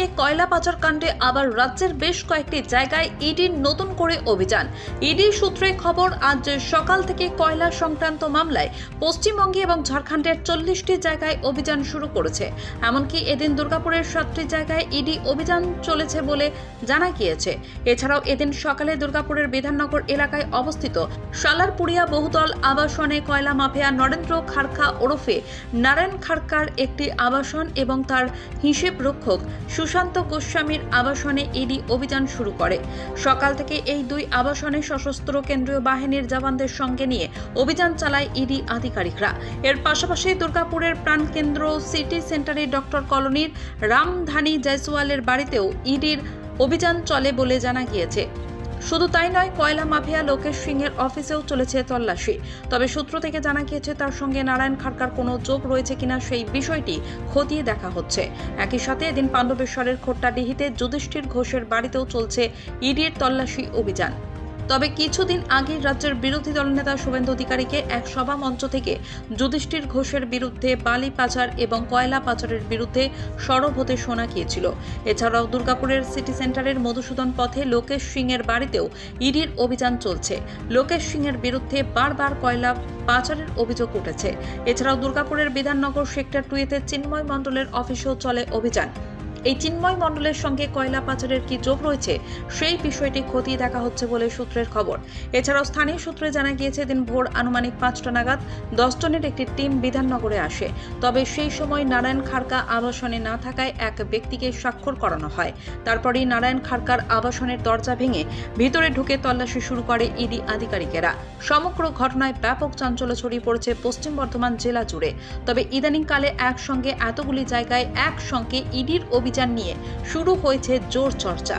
থেকে কয়লা পাচার কাণ্ডে আবার রাজ্যের বেশ কয়েকটি জায়গায় ইডির নতুন করে অভিযান। ইডি সূত্রে খবর, আজ সকাল থেকে কয়লা সংক্রান্ত মামলায় পশ্চিমবঙ্গে এবং ঝাড়খণ্ডের চল্লিশটি জায়গায় অভিযান শুরু করেছে। এমনকি এদিন দুর্গাপুরের সাতটি জায়গায় ইডি অভিযান চলেছে বলে জানা গিয়েছে। এছাড়াও এদিন সকালে দুর্গাপুরের বিধাননগর এলাকায় অবস্থিত সালারপুরিয়া বহুতল আবাসনে কয়লা মাফিয়া নরেন্দ্র খারকা ওরফে নারায়ণ খারকার একটি আবাসন এবং তার হিসেব রক্ষক সুশান্ত গোস্বামীর আবাসনে ইডি অভিযান শুরু করে। সকাল থেকে এই দুই আবাসনে সশস্ত্র কেন্দ্রীয় বাহিনীর জওয়ানদের সঙ্গে নিয়ে অভিযান চালায় ইডি আধিকারিকরা। এর পাশাপাশি দুর্গাপুরের প্রাণকেন্দ্র সিটি সেন্টারে ডক্টর কলোনির রামধানী জয়সওয়ালের বাড়িতেও ইডির অভিযান চলে বলে জানা গিয়েছে। শুধু তাই নয়, কয়লা মাফিয়া লোকেশ সিংয়ের অফিসেও চলেছে তল্লাশি। তবে সূত্র থেকে জানা গিয়েছে, তার সঙ্গে নারায়ণ খাড়কার কোনো যোগ রয়েছে কিনা সেই বিষয়টি খতিয়ে দেখা হচ্ছে। একই সাথে এদিন পাণ্ডবেশ্বরের খোট্টাডিহিতে যুধিষ্ঠির ঘোষের বাড়িতেও চলছে ইডির তল্লাশি অভিযান। তবে কিছুদিন আগে রাজ্যের বিরোধী দলনেতা শুভেন্দু অধিকারীকে এক সভা মঞ্চ থেকে যুধিষ্ঠির ঘোষের বিরুদ্ধে বালি পাচার এবং কয়লা পাচারের বিরুদ্ধে সরব হতে শোনা গিয়েছিল। এছাড়াও দুর্গাপুরের সিটি সেন্টারের মধুসূদন পথে লোকেশ সিংয়ের বাড়িতেও ইডির অভিযান চলছে। লোকেশ সিংয়ের বিরুদ্ধে বারবার কয়লা পাচারের অভিযোগ উঠেছে। এছাড়াও দুর্গাপুরের বিধাননগর সেক্টর টুয়েতে চিন্ময় মণ্ডলের অফিসেও চলে অভিযান। এই চিন্ময় মণ্ডলের সঙ্গে কয়লা পাচারের কি যোগ রয়েছে, সেই বিষয়টি খতিয়ে দেখা হচ্ছে বলে সূত্রের খবর। এছাড়াও স্থানীয় সূত্রে জানা গিয়েছে দিন ভোর আনুমানিক পাঁচটা নাগাদ দশ জনের একটি টিম বিধাননগরে আসে। তবে সেই সময় নারায়ণ খাড়কা আবাসনে না থাকায় এক ব্যক্তিকে স্বাক্ষর করানো হয়। তারপরেই নারায়ণ খাড়কার আবাসনের দরজা ভেঙে ভিতরে ঢুকে তল্লাশি শুরু করে ইডি আধিকারিকেরা। সমগ্র ঘটনায় ব্যাপক চাঞ্চল্য ছড়িয়ে পড়েছে পশ্চিম বর্ধমান জেলা জুড়ে। তবে ইদানিংকালে একসঙ্গে এতগুলি জায়গায় একসঙ্গে ইডির অভিযান নিয়ে শুরু হয়েছে জোর চর্চা।